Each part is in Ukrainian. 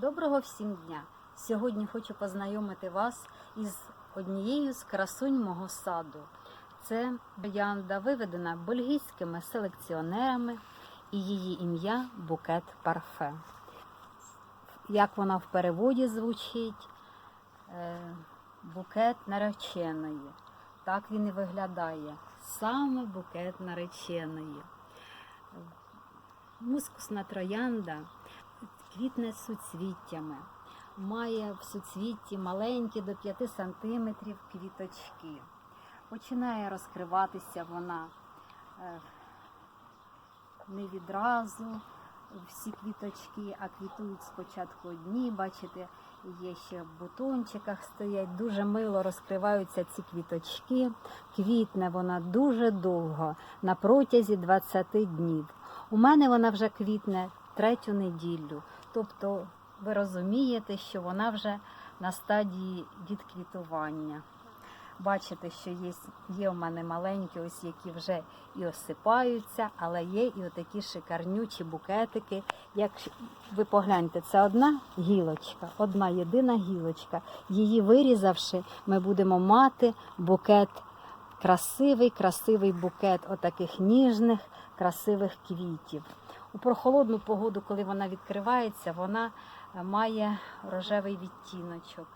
Доброго всім дня! Сьогодні хочу познайомити вас із однією з красунь мого саду. Це троянда виведена бельгійськими селекціонерами і її ім'я букет парфе. Як вона в переводі звучить? Е, Букет нареченої. Так він і виглядає. Саме букет нареченої. Мускусна троянда квітне суцвіттями. Має в суцвітті маленькі до 5 сантиметрів квіточки. Починає розкриватися вона е, не відразу всі квіточки, а квітують спочатку одні. Бачите, є ще в бутончиках стоять. Дуже мило розкриваються ці квіточки. Квітне вона дуже довго, на протязі 20 днів. У мене вона вже квітне третю неділю. Тобто ви розумієте, що вона вже на стадії відквітування. Бачите, що є, є у мене маленькі, ось які вже і осипаються, але є і отакі шикарнючі букетики. Як ви погляньте, це одна гілочка, одна єдина гілочка. Її вирізавши, ми будемо мати букет, красивий, красивий букет отаких ніжних, красивих квітів. У прохолодну погоду, коли вона відкривається, вона е, має рожевий відтіночок.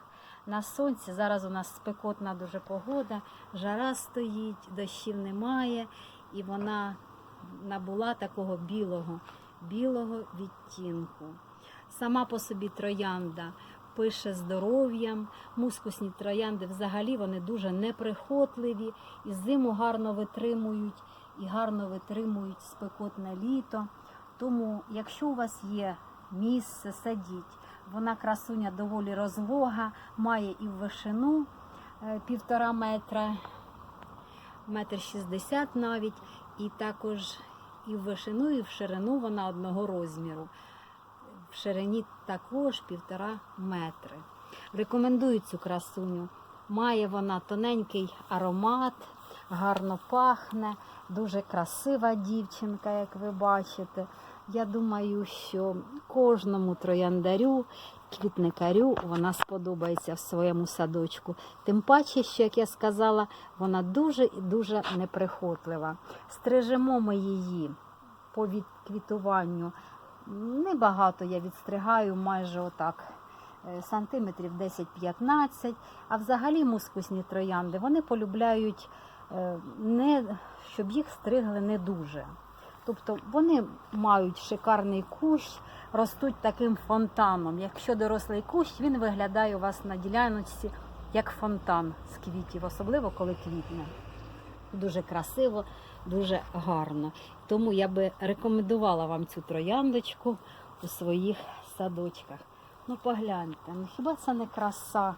На сонці зараз у нас спекотна дуже погода, жара стоїть, дощів немає, і вона набула такого білого, білого відтінку. Сама по собі троянда пише здоров'ям. Мускусні троянди взагалі вони дуже неприхотливі і зиму гарно витримують, і гарно витримують спекотне літо. Тому, якщо у вас є місце, садіть. Вона красуня доволі розлога, має і в вишину е, півтора метра, метр шістдесят навіть, і також і в вишину, і в ширину вона одного розміру. В ширині також півтора метри. Рекомендую цю красуню. Має вона тоненький аромат, гарно пахне, дуже красива дівчинка, як ви бачите. Я думаю, що кожному трояндарю, квітникарю вона сподобається в своєму садочку. Тим паче, що, як я сказала, вона дуже і дуже неприхотлива. Стрижемо ми її по відквітуванню. Небагато я відстригаю, майже отак. е, Сантиметрів 10-15, а взагалі мускусні троянди вони полюбляють не щоб їх стригли не дуже. Тобто вони мають шикарний кущ, ростуть таким фонтаном. Якщо дорослий кущ, він виглядає у вас на діляночці як фонтан з квітів, особливо коли квітне. Дуже красиво, дуже гарно. Тому я би рекомендувала вам цю трояндочку у своїх садочках. Ну погляньте, ну хіба це не краса?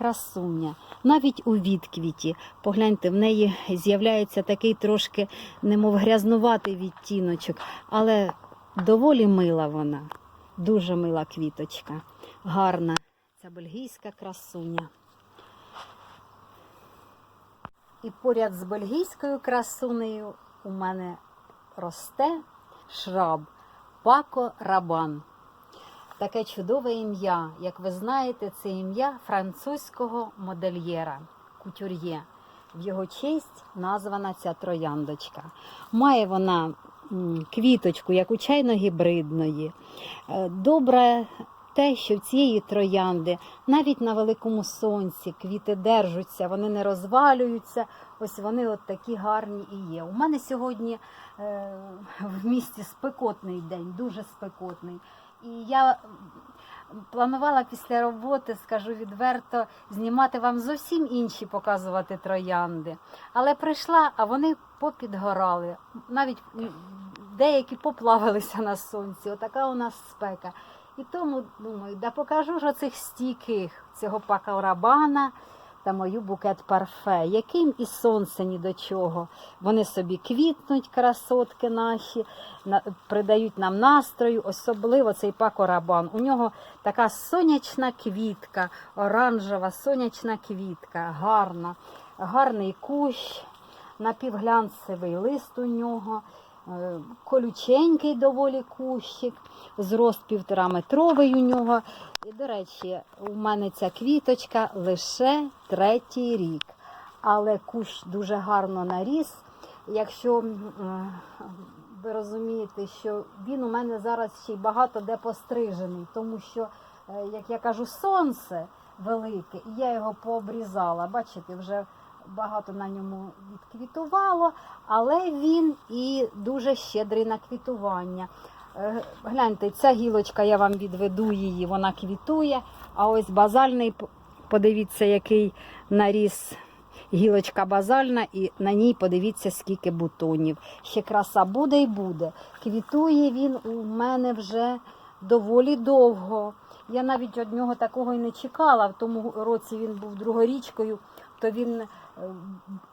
Красуня. Навіть у відквіті, погляньте, в неї з'являється такий трошки, немов грязнуватий відтіночок, але доволі мила вона, дуже мила квіточка, гарна. Ця бельгійська красуня. І поряд з бельгійською красунею у мене росте шраб Пако Рабан. Таке чудове ім'я. Як ви знаєте, це ім'я французького модельєра кутюр'є. В його честь названа ця трояндочка. Має вона квіточку, як у чайно-гібридної. Е, Добре те, що в цієї троянди навіть на великому сонці квіти держаться, вони не розвалюються. Ось вони от такі гарні і є. У мене сьогодні е, в місті спекотний день, дуже спекотний. І я планувала після роботи, скажу відверто, знімати вам зовсім інші показувати троянди. Але прийшла, а вони попідгорали. Навіть деякі поплавилися на сонці. Отака у нас спека. І тому думаю, да покажу ж оцих стійких, цього пакалрабана та мою букет парфе, яким і сонце ні до чого. Вони собі квітнуть, красотки наші, на- придають нам настрою, особливо цей пакорабан. У нього така сонячна квітка, оранжева сонячна квітка, гарна, гарний кущ, напівглянцевий лист у нього. Е, Колюченький доволі кущик, зрост півтора метровий у нього. І, до речі, у мене ця квіточка лише третій рік. Але кущ дуже гарно наріс. Якщо е, ви розумієте, що він у мене зараз ще й багато де пострижений, тому що, е, як я кажу, сонце велике, і я його пообрізала. Бачите, вже багато на ньому відквітувало, але він і дуже щедрий на квітування. Е, Гляньте, ця гілочка, я вам відведу її, вона квітує. А ось базальний, подивіться, який наріс гілочка базальна, і на ній подивіться, скільки бутонів. Ще краса буде і буде. Квітує він у мене вже доволі довго. Я навіть від нього такого і не чекала. В тому році він був другорічкою, то він е,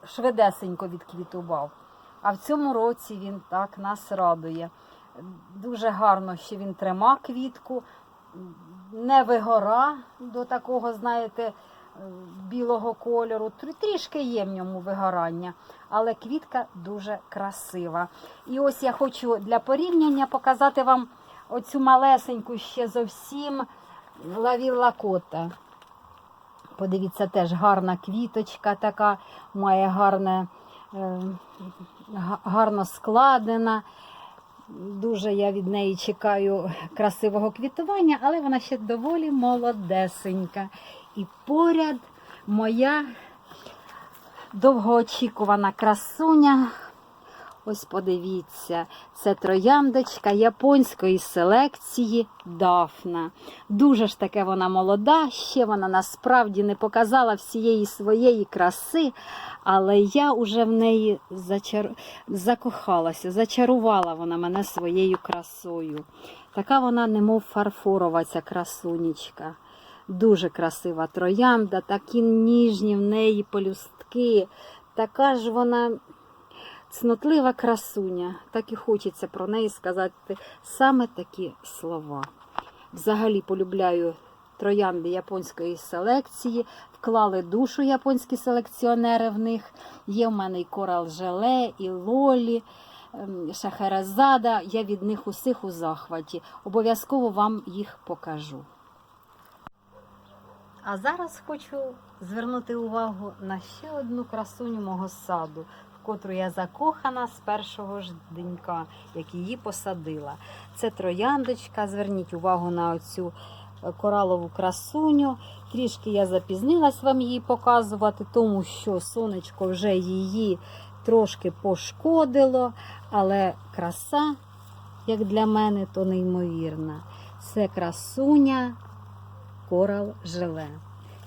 швидесенько відквітував. А в цьому році він так нас радує. Дуже гарно, що він трима квітку, не вигора до такого, знаєте, е, білого кольору. Трішки є в ньому вигорання, але квітка дуже красива. І ось я хочу для порівняння показати вам оцю малесеньку ще зовсім лавілла кота. Подивіться, теж гарна квіточка така, має гарне, е, гарно складена. Дуже я від неї чекаю красивого квітування, але вона ще доволі молодесенька. І поряд моя довгоочікувана красуня. Ось подивіться, це трояндочка японської селекції Дафна. Дуже ж таке вона молода, ще вона насправді не показала всієї своєї краси, але я уже в неї зачар... закохалася, зачарувала вона мене своєю красою. Така вона, немов фарфорова, ця красунечка. Дуже красива троянда, такі ніжні в неї полюстки. Така ж вона цнотлива красуня. Так і хочеться про неї сказати саме такі слова. Взагалі полюбляю троянди японської селекції, вклали душу японські селекціонери в них. Є в мене і корал желе, і лолі, ем, шахерезада. Я від них усіх у захваті. Обов'язково вам їх покажу. А зараз хочу звернути увагу на ще одну красуню мого саду, котру я закохана з першого ж денька, як її посадила. Це трояндочка. Зверніть увагу на оцю е, коралову красуню. Трішки я запізнилась вам її показувати, тому що сонечко вже її трошки пошкодило, але краса, як для мене, то неймовірна. Це красуня корал желе.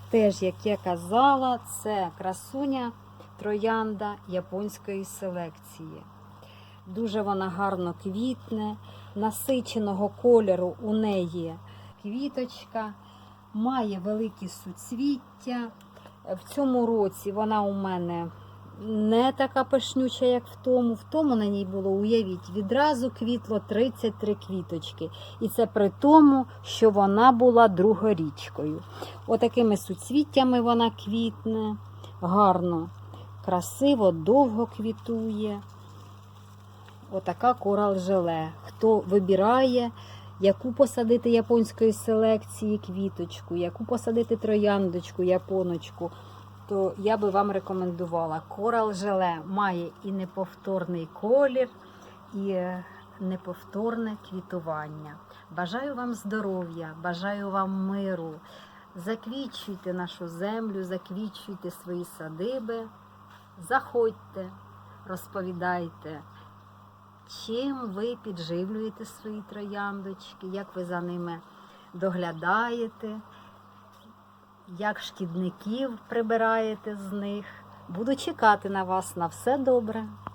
Теж, як я казала, це красуня троянда японської селекції. Дуже вона гарно квітне, насиченого кольору у неї квіточка, має великі суцвіття. В цьому році вона у мене не така пишнюча, як в тому. В тому на ній було, уявіть, відразу квітло 33 квіточки. І це при тому, що вона була другорічкою. Отакими суцвіттями вона квітне, гарно, красиво, довго квітує. Отака корал желе. Хто вибирає, яку посадити японської селекції квіточку, яку посадити трояндочку, японочку, то я би вам рекомендувала. Корал желе має і неповторний колір, і е, неповторне квітування. Бажаю вам здоров'я, бажаю вам миру. Заквічуйте нашу землю, заквічуйте свої садиби, заходьте, розповідайте, чим ви підживлюєте свої трояндочки, як ви за ними доглядаєте, як шкідників прибираєте з них. Буду чекати на вас на все добре.